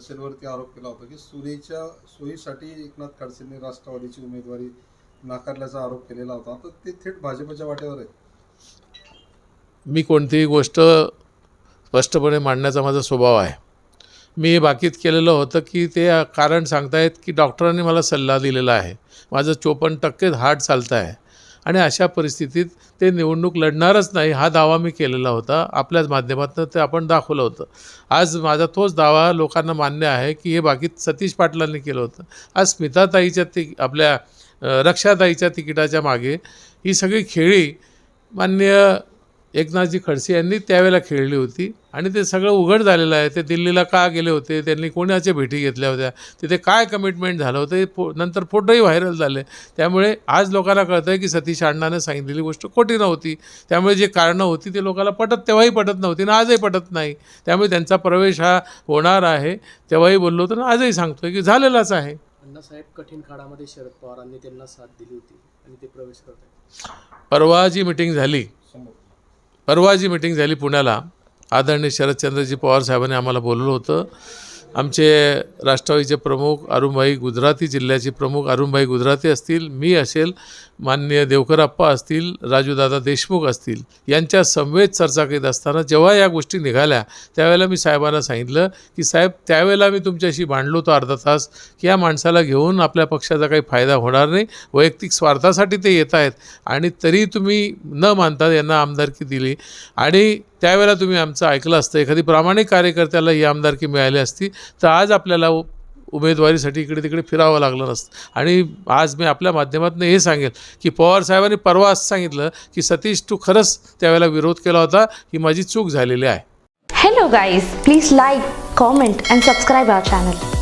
खडसेंवरती आरोप केला होता की सुनेच्या सोयीसाठी एकनाथ खडसेंनी राष्ट्रवादीची उमेदवारी नाकारल्याचा आरोप केलेला होता. तर ते थेट भाजपच्या वाटेवर आहे मी कोणतीही गोष्ट स्पष्टपणे मांडण्याचा माझा स्वभाव आहे. मी हे बाकीत केलेलं होतं की ते कारण सांगतायत की डॉक्टरांनी मला सल्ला दिलेला आहे. माझं चोपन्न टक्केच हार्ट चालतं आहे आणि अशा परिस्थितीत ते निवडणूक लढणारच नाही हा दावा मी केलेला होता. आपल्याच माध्यमातून ते आपण दाखवलं होतं. आज माझा तोच दावा लोकांना मान्य आहे की हे बाकी सतीश पाटलांनी केलं होतं. आज स्मिताताईच्या ति आपल्या रक्षाताईच्या तिकिटाच्या मागे ही सगळी खेळी मान्य एकनाथजी खडसे यांनी त्यावेळेला खेळली होती. आणि ते सगळं उघड झालेलं आहे. ते दिल्लीला का गेले होते? त्यांनी कोणाच्या भेटी घेतल्या होत्या? तिथे काय कमिटमेंट झालं होतं? हे फो नंतर फोटोही व्हायरल झाले. त्यामुळे आज लोकांना कळतं आहे की सतीश अण्णाने सांगितलेली गोष्ट खोटी नव्हती. त्यामुळे जे कारणं होती ते लोकांना पटत तेव्हाही पटत नव्हती आणि आजही पटत नाही. त्यामुळे त्यांचा प्रवेश हा होणार आहे. तेव्हाही बोललो होतो आणि आजही सांगतोय की झालेलाच आहे. अण्णासाहेब कठीण काळामध्ये शरद पवारांनी त्यांना साथ दिली होती आणि ते प्रवेश करत परवा जी मिटिंग झाली परवा जी मिटिंग झाली पुण्याला. आदरणीय शरदचंद्रजी पवार साहेबांनी आम्हाला बोलवलं होतं. आमचे राष्ट्रवादीचे प्रमुख अरुणभाई गुजराती जिल्ह्याचे प्रमुख अरुणभाई गुजराती असतील मी असेल माननीय देवकरप्पा असतील राजूदादा देशमुख असतील यांच्या समवेत चर्चा करीत असताना जेव्हा या गोष्टी निघाल्या त्यावेळेला मी साहेबांना सांगितलं की साहेब त्यावेळेला मी तुमच्याशी भांडलो तो अर्धा तास की या माणसाला घेऊन आपल्या पक्षाचा काही फायदा होणार नाही वैयक्तिक स्वार्थासाठी ते येत आहेत आणि तरी तुम्ही न मानता यांना आमदारकी दिली. आणि त्यावेळेला तुम्ही आमचं ऐकलं असतं. एखादी प्रामाणिक कार्यकर्त्याला ही आमदारकी मिळाली असती तर आज आपल्याला उ- उमेदवारीसाठी इकडे तिकडे फिरावं लागलं नसतं. आणि आज मी आपल्या माध्यमातून हे सांगेल की पवार साहेबांनी परवा असं सांगितलं की सतीश तू खरंच त्यावेळेला विरोध केला होता ही माझी चूक झालेली आहे. Hello guys please like comment and subscribe our channel